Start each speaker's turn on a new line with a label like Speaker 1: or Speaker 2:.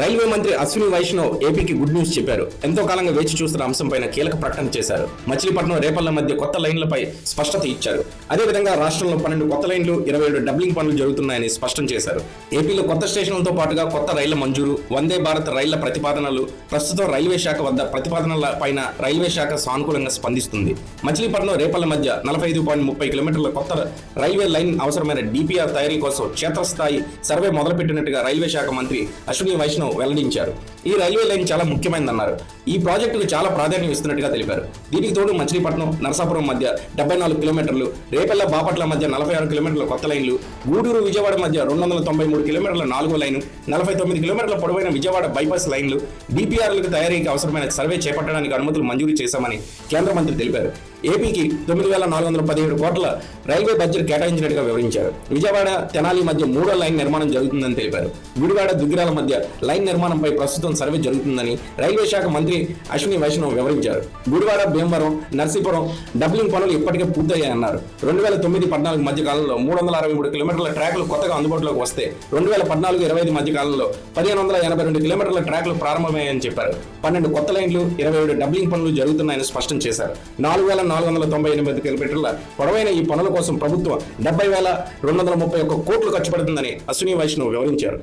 Speaker 1: Railway మంత్రి అశ్విని వైష్ణవ్ ఏపీకి good news చెప్పారు. ఎంతో కాలంగా వేచి చూస్తున్న అంశంపైన కీలక ప్రకటన చేశారు. మచిలీపట్నం రేపల్ల మధ్య కొత్త లైన్లపై స్పష్టత ఇచ్చారు. అదేవిధంగా రాష్ట్రంలో పన్నెండు కొత్త లైన్లు ఇరవై ఏడు డబ్లింగ్ పనులు జరుగుతున్నాయని స్పష్టం చేశారు. ఏపీలో కొత్త స్టేషన్లతో పాటుగా కొత్త రైళ్ళ మంజూరు వందే భారత్ రైళ్ళ ప్రతిపాదనలు ప్రస్తుతం రైల్వే శాఖ వద్ద ప్రతిపాదనల పైన రైల్వే శాఖ సానుకూలంగా స్పందిస్తుంది. మచిలీపట్నం రేపల్ల మధ్య నలభై ఐదు పాయింట్ ముప్పై కిలోమీటర్ల కొత్త రైల్వే లైన్ అవసరమైన డిపిఆర్ తయారీ కోసం క్షేత్రస్థాయి సర్వే మొదలుపెట్టినట్టుగా రైల్వే శాఖ మంత్రి అశ్విని వైష్ణవ్ వెల్లడించారు. ఈ రైల్వే లైన్ చాలా ముఖ్యమైనదన్నారు ఈ ప్రాజెక్టుకు చాలా ప్రాధాన్యం ఇస్తున్నట్టుగా తెలిపారు. దీనికి తోడు మచిలీపట్నం నరసాపురం మధ్య డెబ్బై నాలుగు కిలోమీటర్లు రేపల్ల బాపట్ల మధ్య నలభై ఆరు కిలోమీటర్ల కొత్త లైన్లు గూడూరు విజయవాడ మధ్య రెండు వందల తొంభై మూడు కిలోమీటర్ల నాలుగో లైను నలభై తొమ్మిది కిలోమీటర్ల పొడవైన విజయవాడ బైపాస్ లైన్లు డిపిఆర్లకు తయారీకి అవసరమైన సర్వే చేపట్టడానికి అనుమతులు మంజూరు చేశామని కేంద్ర మంత్రి తెలిపారు. ఏపీకి తొమ్మిది వేల నాలుగు వందల పదిహేడు కోట్ల రైల్వే బడ్జెట్ కేటాయించినట్టుగా వివరించారు. విజయవాడ తెనాలి మధ్య మూడో లైన్ నిర్మాణం జరుగుతుందని తెలిపారు. గుడివాడ దుగ్గిరాల మధ్య లైన్ నిర్మాణంపై ప్రస్తుతం సర్వే జరుగుతుందని రైల్వే శాఖ మంత్రి అశ్విని వైష్ణవ్ వివరించారు. గుడివాడ భీమవరం నర్సీపురం డబ్లింగ్ పనులు ఇప్పటికే పూర్తయ్యాయన్నారు. రెండు వేల తొమ్మిది పద్నాలుగు మధ్య కాలంలో మూడు వందల అరవై మూడు కిలోమీటర్ల ట్రాక్లు కొత్తగా అందుబాటులోకి వస్తే రెండు వేల పద్నాలుగు ఇరవై ఐదు మధ్య కాలంలో పదిహేను వందల ఎనభై రెండు కిలోమీటర్ల ట్రాక్లు ప్రారంభమయ్యాయని చెప్పారు. పన్నెండు కొత్త లైన్లు ఇరవై ఏడు డబ్లింగ్ పనులు జరుగుతున్నాయని స్పష్టం చేశారు. నాలుగు వేల నాలుగు వందల తొంభై ఎనిమిది కిలోమీటర్ల పొడవైన ఈ పనుల కోసం ప్రభుత్వం డెబ్బై వేల రెండు వందల ముప్పై ఒక్క కోట్లు ఖర్చు పెడుతుందని అశ్విని వైష్ణవ్ వివరించారు.